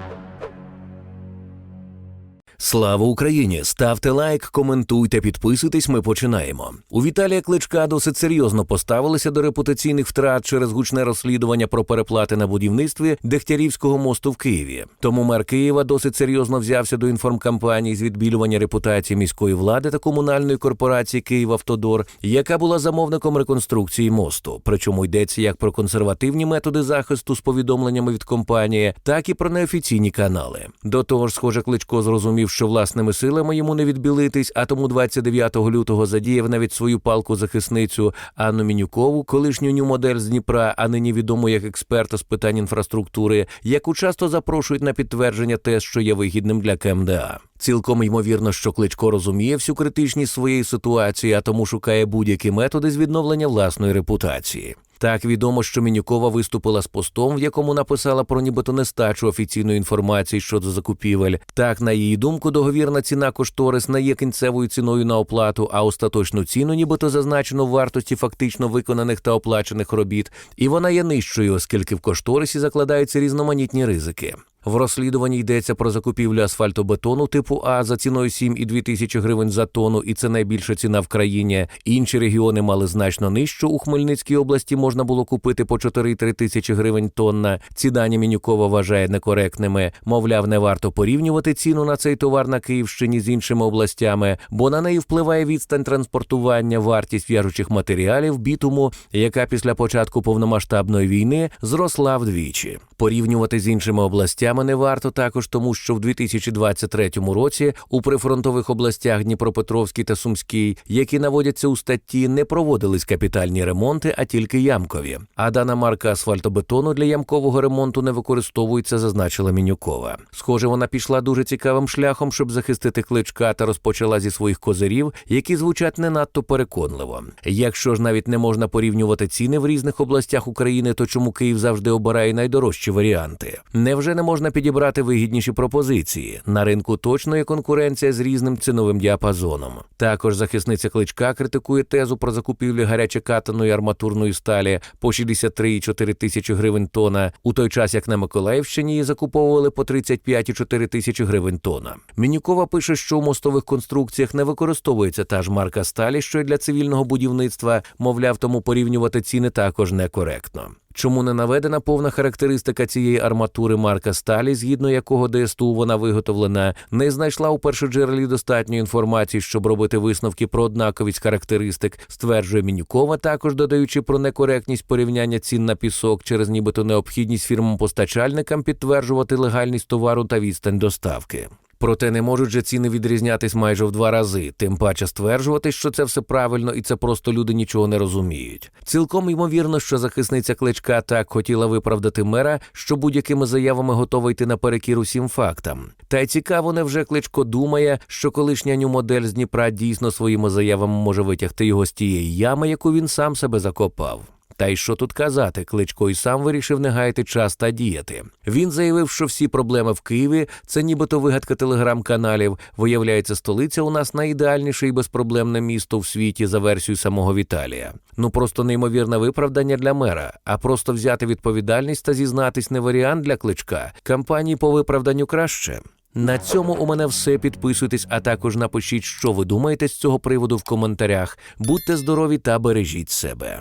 Thank you. Слава Україні! Ставте лайк, коментуйте, підписуйтесь. Ми починаємо. У Віталія Кличка досить серйозно поставилися до репутаційних втрат через гучне розслідування про переплати на будівництві Дегтярівського мосту в Києві. Тому мер Києва досить серйозно взявся до інформкампанії з відбілювання репутації міської влади та комунальної корпорації «Київавтодор», яка була замовником реконструкції мосту. Причому йдеться як про консервативні методи захисту з повідомленнями від компанії, так і про неофіційні канали. До того ж, схоже, Кличко зрозумів, що власними силами йому не відбілитись, а тому 29 лютого задіяв навіть свою палку-захисницю Анну Мінюкову, колишню нью-модель з Дніпра, а нині відому як експерта з питань інфраструктури, яку часто запрошують на підтвердження те, що є вигідним для КМДА. Цілком ймовірно, що Кличко розуміє всю критичність своєї ситуації, а тому шукає будь-які методи з відновлення власної репутації. Так відомо, що Мінюкова виступила з постом, в якому написала про нібито нестачу офіційної інформації щодо закупівель. Так, на її думку, договірна ціна кошторис не є кінцевою ціною на оплату, а остаточну ціну, нібито зазначено в вартості фактично виконаних та оплачених робіт, і вона є нижчою, оскільки в кошторисі закладаються різноманітні ризики. В розслідуванні йдеться про закупівлю асфальтобетону типу А за ціною 7,2 тисячі гривень за тонну, і це найбільша ціна в країні. Інші регіони мали значно нижчу. У Хмельницькій області можна було купити по 4,3 тисячі гривень тонна. Ці дані Мінюкова вважає некоректними. Мовляв, не варто порівнювати ціну на цей товар на Київщині з іншими областями, бо на неї впливає відстань транспортування, вартість в'яжучих матеріалів, бітуму, яка після початку повномасштабної війни зросла вдвічі. Порівнювати з іншими областями не варто також, тому що в 2023 році у прифронтових областях Дніпропетровській та Сумській, які наводяться у статті, не проводились капітальні ремонти, а тільки ямкові. А дана марка асфальтобетону для ямкового ремонту не використовується, зазначила Мінюкова. Схоже, вона пішла дуже цікавим шляхом, щоб захистити кличка та розпочала зі своїх козирів, які звучать не надто переконливо. Якщо ж навіть не можна порівнювати ціни в різних областях України, то чому Київ завжди обирає найдорожчі варіанти? Невже не можна підібрати вигідніші пропозиції? На ринку точно є конкуренція з різним циновим діапазоном. Також захисниця кличка критикує тезу про закупівлю гарячекатаної арматурної сталі по 63,4 тисячі гривень тона, у той час як на Миколаївщині її закуповували по 35,4 тисячі гривень тона. Мінюкова пише, що у мостових конструкціях не використовується та ж марка сталі, що й для цивільного будівництва, мовляв, тому порівнювати ціни також некоректно. Чому не наведена повна характеристика цієї арматури марка сталі, згідно якого ДСТУ вона виготовлена, не знайшла у першоджерелі достатньої інформації, щоб робити висновки про однаковість характеристик, стверджує Мінюкова, також додаючи про некоректність порівняння цін на пісок через нібито необхідність фірмам-постачальникам підтверджувати легальність товару та відстань доставки. Проте не можуть же ціни відрізнятись майже в два рази, тим паче стверджувати, що це все правильно і це просто люди нічого не розуміють. Цілком ймовірно, що захисниця кличка так хотіла виправдати мера, що будь-якими заявами готова йти наперекір усім фактам. Та й цікаво, невже кличко думає, що колишня ню-модель з Дніпра дійсно своїми заявами може витягти його з тієї ями, яку він сам себе закопав. Та й що тут казати, Кличко й сам вирішив не гаяти час та діяти. Він заявив, що всі проблеми в Києві це нібито вигадка телеграм-каналів. Виявляється, столиця у нас найідеальніше і безпроблемне місто в світі за версією самого Віталія. Ну просто неймовірне виправдання для мера, а просто взяти відповідальність та зізнатись не варіант для кличка. Кампанії по виправданню краще. На цьому у мене все. Підписуйтесь, а також напишіть, що ви думаєте з цього приводу в коментарях. Будьте здорові та бережіть себе.